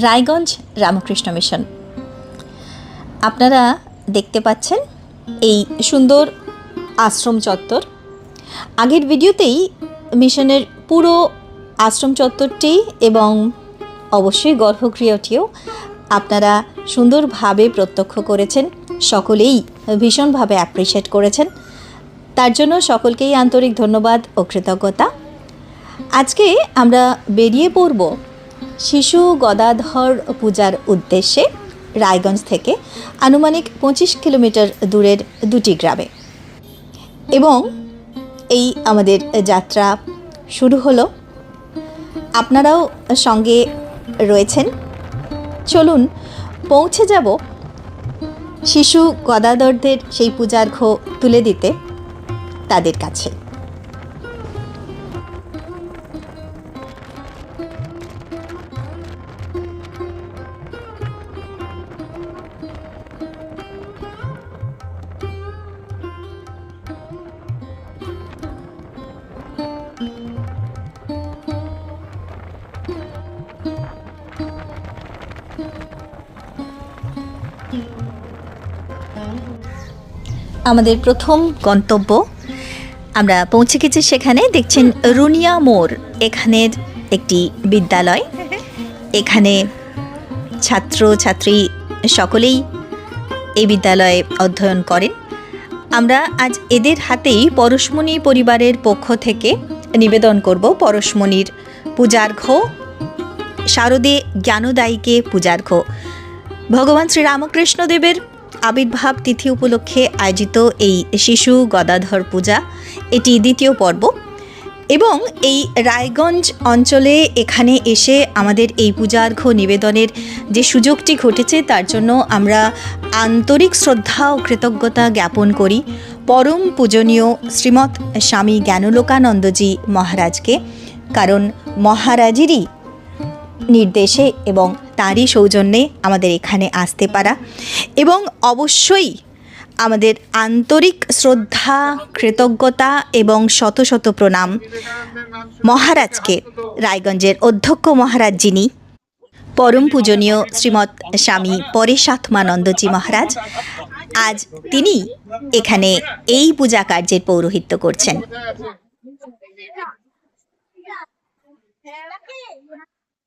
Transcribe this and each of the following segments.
Raiganj Ramakrishna mission. আপনারা দেখতে পাচ্ছেন এই সুন্দর আশ্রম চত্বর। আগের ভিডিওতেই মিশনের পুরো আশ্রম চত্বরটি এবং অবশ্যই গর্ভগৃহটিও আপনারা সুন্দরভাবে প্রত্যক্ষ করেছেন, সকলেই ভীষণভাবে অ্যাপ্রিসিয়েট করেছেন। তার জন্য সকলকেই আন্তরিক ধন্যবাদ ও কৃতজ্ঞতা। আজকে আমরা বেরিয়ে পড়ব শিশু গদাধর পূজার উদ্দেশ্যে রায়গঞ্জ থেকে আনুমানিক পঁচিশ কিলোমিটার দূরের দুটি গ্রামে। এবং এই আমাদের যাত্রা শুরু হলো। আপনারাও সঙ্গে রয়েছেন। চলুন, পৌঁছে যাব শিশু গদাধরদের সেই পূজার্ঘ তুলে দিতে তাদের কাছে। আমাদের প্রথম গন্তব্য। আমরা পৌঁছে গেছি সেখানে, দেখছেন রুনিয়া মোড়, এখানের একটি বিদ্যালয়। এখানে ছাত্র, ছাত্রী সকলেই এই বিদ্যালয়ে অধ্যয়ন করেন। আমরা আজ এদের হাতেই পরশমণি পরিবারের পক্ষ থেকে নিবেদন করব পরশমণির পূজার্ঘ, শারদে জ্ঞানদায়ীকে পূজার্ঘ। ভগবান শ্রীরামকৃষ্ণদেবের আবির্ভাব তিথি উপলক্ষে আয়োজিত এই শিশু গদাধর পূজা, এটি দ্বিতীয় পর্ব। এবং এই রায়গঞ্জ অঞ্চলে এখানে এসে আমাদের এই পূজার্ঘ নিবেদনের যে সুযোগটি ঘটেছে, তার জন্য আমরা আন্তরিক শ্রদ্ধা ও কৃতজ্ঞতা জ্ঞাপন করি পরম পূজনীয় শ্রীমৎ স্বামী জ্ঞানলোকানন্দজি মহারাজকে। কারণ মহারাজেরই নির্দেশে এবং তারই সৌজন্যে আমাদের এখানে আসতে পারা। এবং অবশ্যই আমাদের আন্তরিক শ্রদ্ধা, কৃতজ্ঞতা এবং শত শত প্রণাম মহারাজকে। রায়গঞ্জের অধ্যক্ষ মহারাজ যিনি, পরম পূজনীয় শ্রীমৎ স্বামী পরেশাত্মানন্দজি মহারাজ, আজ তিনি এখানে এই পূজা কার্যের পৌরোহিত্য করছেন।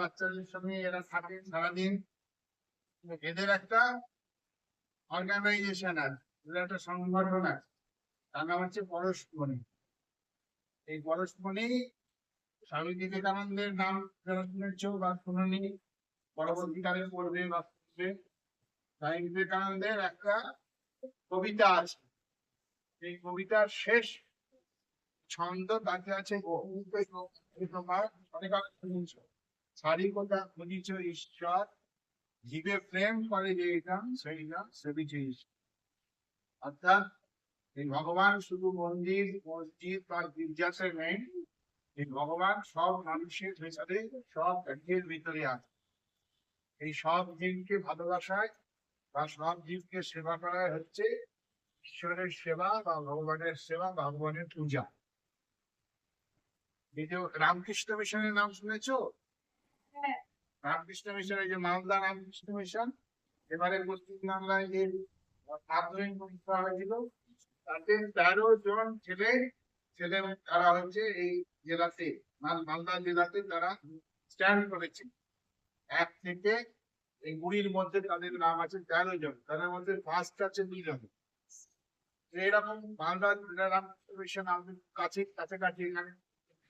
বাচ্চাদের সঙ্গে এরা থাকে সারাদিন। এদের একটা অর্গানাইজেশন আছে একটা সংগঠন তার নাম হচ্ছে পরশমণি। এই পরশমণি স্বামী বিবেকানন্দের নাম যারা শুনেছ বা শুনুনি, পরবর্তীকালে পড়বে বা শুনবে। স্বামী বিবেকানন্দের একটা কবিতা আছে, এই কবিতার শেষ ছন্দ তাতে আছে তোমার ভগবান শুধু মন্দির, মসজিদ বা গির্জাতে নেই। এই ভগবান সব মানুষের ভেতরে সব ব্যক্তির ভিতরে আছে এই সব জীবকে ভালোবাসায় বা সব জীবকে সেবা করাই হচ্ছে ঈশ্বরের সেবা বা ভগবানের সেবা ভগবানের পূজা এই যে রামকৃষ্ণ মিশনের নাম শুনেছো? হ্যাঁ। রামকৃষ্ণ মিশনের যে মালদা রামকৃষ্ণ মিশন এবারে পশ্চিম বাংলায় যে আন্দোলন করা হয়েছিল তাতে তেরো জন ছেলে ছেলে তারা হচ্ছে এই জেলাতে মালদা জেলাতে তারা স্ট্যান্ড করেছে। এক থেকে এই বুড়ির মধ্যে তাদের নাম আছে তেরো জন তাদের মধ্যে ফার্স্ট আছে দুজন। তো এরকম মালদা রামকৃষ্ণ মিশন আমাদের কাছে কাছাকাছি এখানে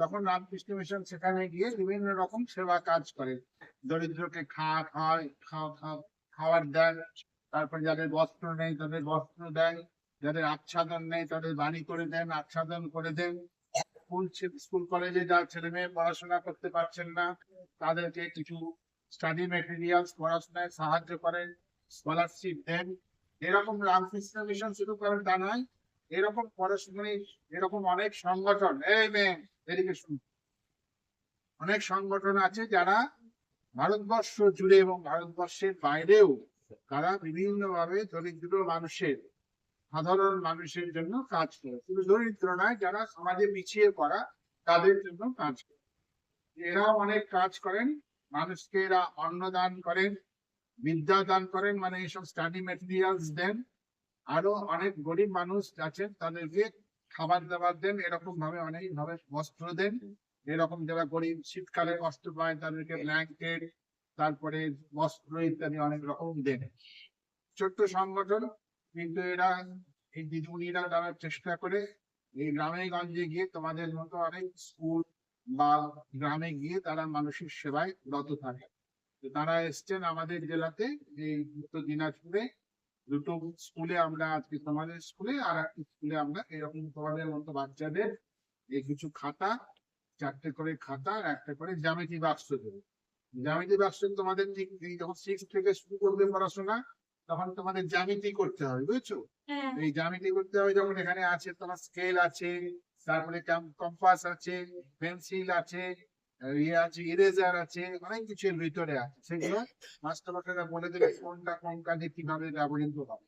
তখন রামকৃষ্ণ মিশন সেখানে গিয়ে বিভিন্ন রকম সেবা কাজ করে। দরিদ্রকে খাওয়া খাওয়ায়, খাওয়া খাওয়া, খাবার দেয়। তারপর যাদের বস্ত্র নেই, তাদের বস্ত্র দেয়। যাদের আচ্ছাদন নেই, তাদের বাড়ি করে দেন, আচ্ছাদন করে দেন। স্কুল স্কুল কলেজে যার ছেলে মেয়ে পড়াশোনা করতে পারছেন না, তাদেরকে কিছু স্টাডি মেটেরিয়ালস, পড়াশোনায় সাহায্য করেন, স্কলারশিপ দেন। এরকম রামকৃষ্ণ মিশন শুরু করেন তা নয় এরকম পড়াশোনা এরকম অনেক সংগঠন, এই মেয়ে, এদিকে অনেক সংগঠন আছে যারা ভারতবর্ষ জুড়ে এবং ভারতবর্ষের বাইরেও তারা বিভিন্ন ভাবে দরিদ্র মানুষের, সাধারণ মানুষের জন্য কাজ করে। শুধু দরিদ্র নয়, যারা সমাজে পিছিয়ে পড়া, তাদের জন্য কাজ করে। এরা অনেক কাজ করেন, মানুষকে এরা অন্ন দান করেন, বিদ্যা দান করেন মানে এইসব স্টাডি মেটেরিয়ালস দেন। আরও অনেক গরিব মানুষ আছেন, তাদেরকে খাবার দাবার দেন, এরকম ভাবে অনেক ভাবে বস্ত্র দেন। এরকম যারা গরিব, শীতকালে কষ্ট পায়, তাদেরকে ব্ল্যাঙ্কেট তারপরে বস্ত্র ইত্যাদি অনেক রকম দেন। ছোট্ট সংগঠন, কিন্তু এরা, এই দিদিমণিরা তারা চেষ্টা করে, এই গ্রামে গঞ্জে গিয়ে তোমাদের মতো অনেক স্কুল বা গ্রামে গিয়ে তারা মানুষের সেবায় রত থাকে। তারা এসছেন আমাদের জেলাতে, এই উত্তর দিনাজপুরে। দুটো স্কুলে আমরা আজকে তোমাদের স্কুলে আর একটা স্কুলে আমরা এরকম তোমাদের মতো বাচ্চাদের এই কিছু খাতা চারটে করে খাতা আর একটা করে জ্যামিতি বাক্স দেবো। জ্যামিতি বাক্স তোমাদের ঠিক যখন সিক্স থেকে শুরু করবে পড়াশোনা তখন তোমাদের জ্যামিতি করতে হবে বুঝছ? হ্যাঁ। এই জ্যামিতি করতে হবে যখন এখানে আছে তোমার স্কেল আছে তারপরে কম্পাস আছে পেন্সিল আছে ইয়ে আছে ইরেজার আছে অনেক ভিতরে আছে সেগুলো মাস্টারমশাইরা বলে দেবে কোনটা কোন কাজে কীভাবে ব্যবহৃত হবে।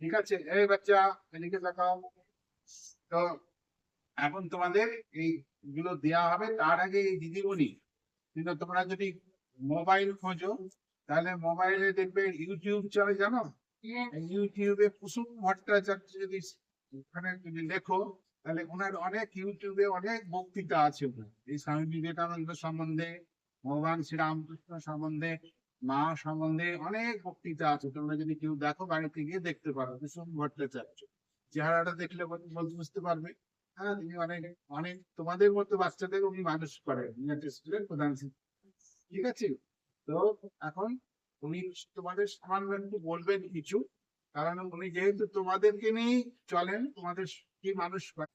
ঠিক আছে? এই বাচ্চা এদিকে তো এখন তোমাদের এই গুলো দেওয়া হবে তার আগে এই দিদিমণি কিন্তু তোমরা যদি মোবাইল খোঁজো তাহলে মোবাইলে দেখবে ইউটিউব চলে জানো? ইউটিউবে কুসুম ভট্টাচার্য যদি ওখানে যদি লেখো তাহলে ওনার অনেক ইউটিউবে অনেক বক্তৃতা আছে। এই স্বামী বিবেকানন্দ সম্বন্ধে, ভগবান শ্রীরামকৃষ্ণ সম্বন্ধে, মা সম্বন্ধে অনেক বক্তৃতা আছে। তোমরা যদি কেউ দেখো, বাড়িতে গিয়ে দেখতে পারো কুসুম ভট্টাচার্য। চেহারাটা দেখলে বুঝতে পারবে। হ্যাঁ তিনি অনেক অনেক তোমাদের মতো বাচ্চাদের উনি মানুষ করেন। ইউনাইটেড স্কুলের প্রধান ঠিক আছে? তো এখন উনি তোমাদের সামান্য একটু বলবেন কিছু। কারণ উনি যেহেতু তোমাদেরকে নিয়েই চলেন, তোমাদের কি মানুষ করে।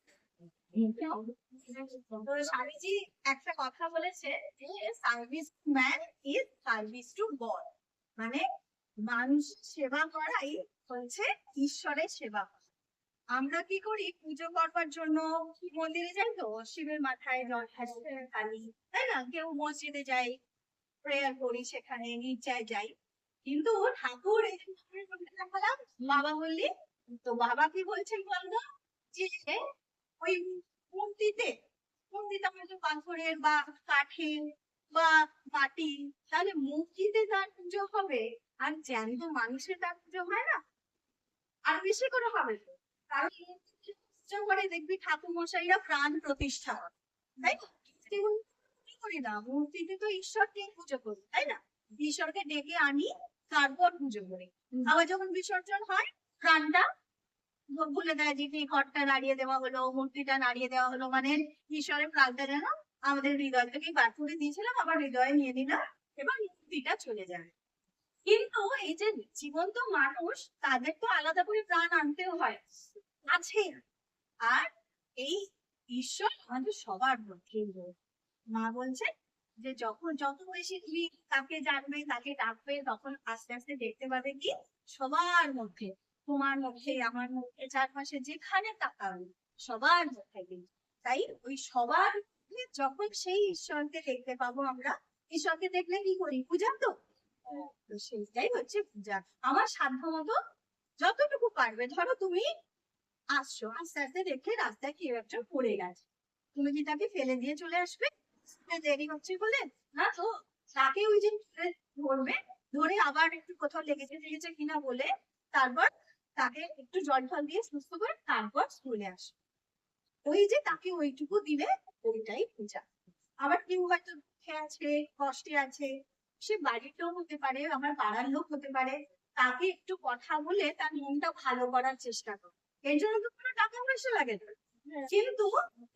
মানে আমরা কি করি? পুজো করবার জন্য মন্দিরে যাই তো, শিবের মাথায় জল কালি তাই না? কেউ মসজিদে যাই প্রেয়ার করি সেখানে গির্জায় যাই। কিন্তু ঠাকুর বাবা বললি তো বাবা কি বলছেন বলতো যে ওই মূর্তিতে মূর্তিটা হয়তো পাথরের বা কাঠের বা মাটি তাহলে মূর্তিতে তার পুজো হবে? আর জ্যান্ত মানুষের তার পুজো হয় না? আর বেশি করে হবে তো। কারণ পুজো করে দেখবি ঠাকুর মশাইরা প্রাণ প্রতিষ্ঠা তাই কি করি না, মূর্তিতে তো ঈশ্বরকে পুজো করি, তাই না? ঈশ্বরকে ডেকে আনি, তারপর পুজো করি। আবার যখন বিসর্জন হয়, প্রাণটা বলে দেয় যে কি ঘরটা নাড়িয়ে দেওয়া হলো, মূর্তিটা নাড়িয়ে দেওয়া হলো মানে ঈশ্বরের প্রাণটা যেন আমাদের হৃদয় থেকে বার করে দিয়েছিলাম, আবার হৃদয়ে নিয়ে নিলাম এবার মূর্তিটা চলে যায়। কিন্তু এই যে জীবন্ত মানুষ, তাদের তো আলাদা করে প্রাণ আনতেও হয়, আছে। আর এই ঈশ্বর আমাদের সবার মধ্যে মা বলছে যে যখন, যত বেশি তুমি তাকে জানবে, তাকে ডাকবে, তখন আস্তে আস্তে দেখতে পাবে কি সবার মধ্যে তোমার মধ্যে আমার মধ্যে চারপাশে যেখানে তাকাবে সবার কিন্তু। তাই ওই সবার যখন সেই ঈশ্বরকে দেখতে পাবো আমরা, ঈশ্বরকে দেখলে কি করি? পূজা তো? সেইটাই হচ্ছে পূজা। আমার সাধ্য মতো যতটুকু পারবে, ধরো তুমি আসছো, আস্তে আস্তে দেখে রাস্তায় কেউ একজন পড়ে গেছে। তুমি কি তাকে ফেলে দিয়ে চলে আসবে? দেরি হচ্ছে বলে? না তো, তাকে ওই যে ধরবে, ধরে আবার একটু কোথাও লেগেছে লেগেছে কিনা বলে তারপর তাকে একটু জল ফল দিয়ে সুস্থ করে তারপর স্কুলে আসবে ওই যে তাকে ওইটুকু দিলে ওইটাই পূজা। আবার কেউ হয়তো দুঃখে আছে কষ্টে আছে সে বাড়ির লোক হতে পারে আমার পাড়ার লোক হতে পারে। তাকে একটু কথা বলে তার মনটা ভালো করার চেষ্টা করো। এর জন্য তো কোনো টাকা পয়সা লাগে না। কিন্তু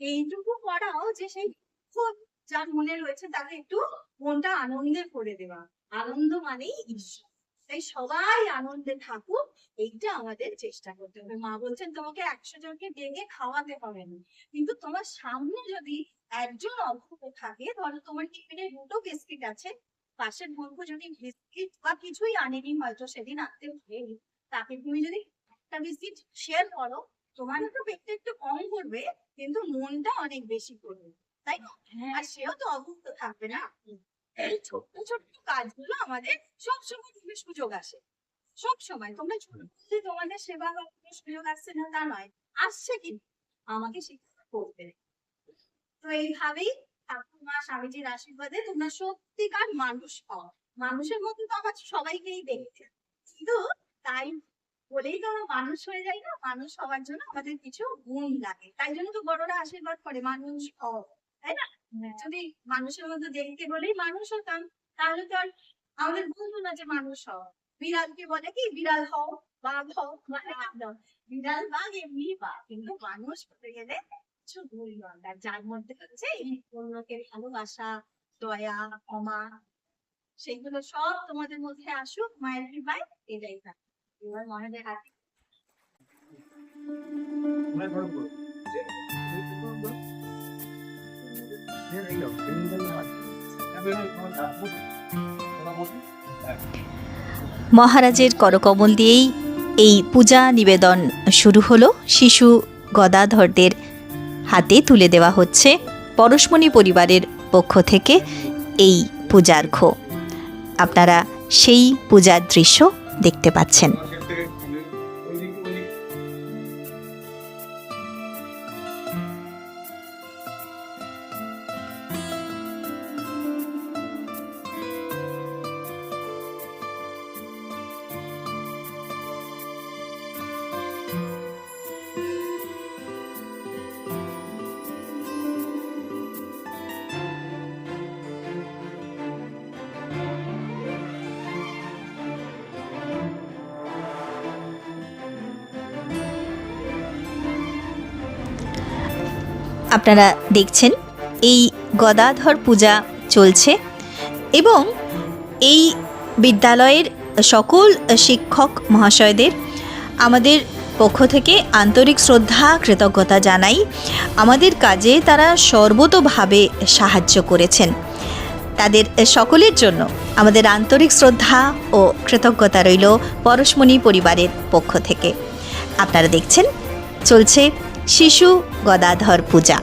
এইটুকু করাও যে সেই খুব যার মনে রয়েছে তাকে একটু মনটা আনন্দে করে দেওয়া। আনন্দ মানেই ঈশ্বর। তাই সবাই আনন্দে থাকুক এইটা আমাদের চেষ্টা করতে হবে। মা বলছেন তোমাকে একশো জনকে ডেকে খাওয়াতে হবে না। কিন্তু তোমার সামনে যদি একজন অভুক্ত থাকে ধরো তোমার টিফিনে দুটো বিস্কিট আছে পাশের বন্ধু যদি বিস্কিট বা কিছুই আনেনি হয়তো সেদিন আনতে ভুলেনি তাকে তুমি যদি একটা বিস্কিট শেয়ার করো তোমার তো পেটটা একটু কম করবে কিন্তু মনটা অনেক বেশি করবে তাই না? আর সেও তো অভুক্ত থাকবে না। এই ছোট্ট ছোট্ট কাজগুলো আমাদের সবসময় সুযোগ আসে। সব সময় তোমরা যে তোমাদের সেবা করার সুযোগ আসছে না তা নয়। আসছে কিন্তু আমাকে সেটা করতে তো এইভাবেই ঠাকুমা স্বামীজির আশীর্বাদে তোমরা সত্যিকার মানুষ হও। মানুষের মধ্যে তো আমার সবাইকেই দেখতে। কিন্তু তাই বলেই তো আমরা মানুষ হয়ে যাই না মানুষ হওয়ার জন্য আমাদের কিছু গুণ লাগে। তাই জন্য তো বড়রা আশীর্বাদ করে মানুষ হও। তাই না? যদি মানুষের মধ্যে দেখতে বলেই মানুষ হতাম তাহলে তো আর আমাদের বলতো না যে মানুষ হও বিড়ালকে বলে কি? বিড়াল হও বাঘ হও মানে একদম বিড়াল বাঘ এমনি বাঘ কিন্তু মানুষ হতে গেলে কিছু ভুল দরকার যার মধ্যে হচ্ছে অন্যকে ভালোবাসা দয়া ক্ষমা সেগুলো সব তোমাদের মধ্যে আসুক মায়ের কৃপায় এটাই থাক। এবার মহাদের হাতে মহারাজের করকমল দিয়েই এই পূজা নিবেদন শুরু হলো। শিশু গদাধরদের হাতে তুলে দেওয়া হচ্ছে পরশমণি পরিবারের পক্ষ থেকে এই পূজার্ঘ আপনারা সেই পূজার দৃশ্য দেখতে পাচ্ছেন। আপনারা দেখছেন, এই গদাধর পূজা চলছে এবং এই বিদ্যালয়ের সকল শিক্ষক মহাশয়দের আমাদের পক্ষ থেকে আন্তরিক শ্রদ্ধা, কৃতজ্ঞতা জানাই। আমাদের কাজে তারা সর্বতোভাবে সাহায্য করেছেন। তাদের সকলের জন্য আমাদের আন্তরিক শ্রদ্ধা ও কৃতজ্ঞতা রইল পরশমণি পরিবারের পক্ষ থেকে। আপনারা দেখছেন, চলছে শিশু গদাধর পূজা।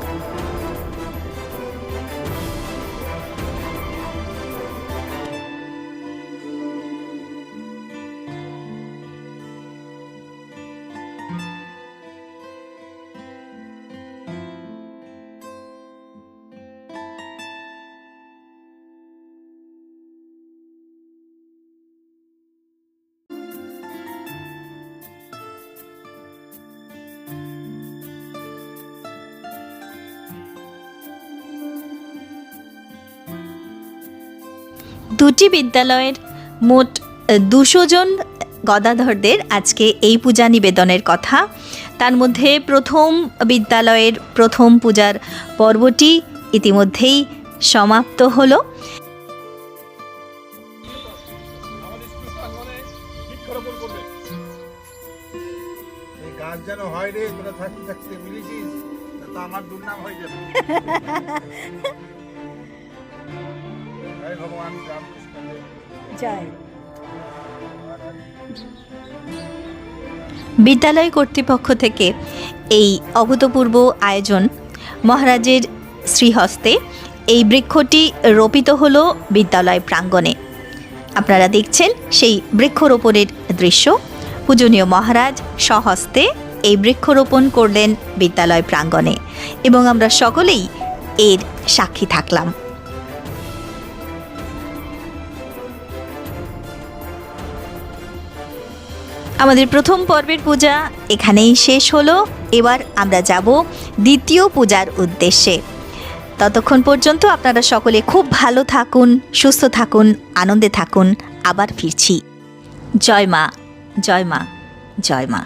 দুটি বিদ্যালয়ের মোট দুশো জন গদাধরদের আজকে এই পূজা নিবেদনের কথা। তার মধ্যে প্রথম বিদ্যালয়ের প্রথম পূজার পর্বটি ইতিমধ্যেই সমাপ্ত হলো। এই গাছ যেন হয় রে তোরা থাকতে থাকতে মিলেছিস না আমার দুর্নাম হয়ে যাবে। জয় ভগবান রামকৃষ্ণ দেব। জয়। বিদ্যালয় কর্তৃপক্ষ থেকে এই অভূতপূর্ব আয়োজন মহারাজের শ্রীহস্তে এই বৃক্ষটি রোপিত হল বিদ্যালয় প্রাঙ্গণে। আপনারা দেখছেন সেই বৃক্ষরোপণের দৃশ্য। পূজনীয় মহারাজ স্বহস্তে এই বৃক্ষরোপণ করলেন বিদ্যালয় প্রাঙ্গণে এবং আমরা সকলেই এর সাক্ষী থাকলাম। আমাদের প্রথম পর্বের পূজা এখানেই শেষ হলো। এবার আমরা যাব দ্বিতীয় পূজার উদ্দেশ্যে। ততক্ষণ পর্যন্ত আপনারা সকলে খুব ভালো থাকুন, সুস্থ থাকুন, আনন্দে থাকুন। আবার ফিরছি। জয় মা জয় মা জয় মা।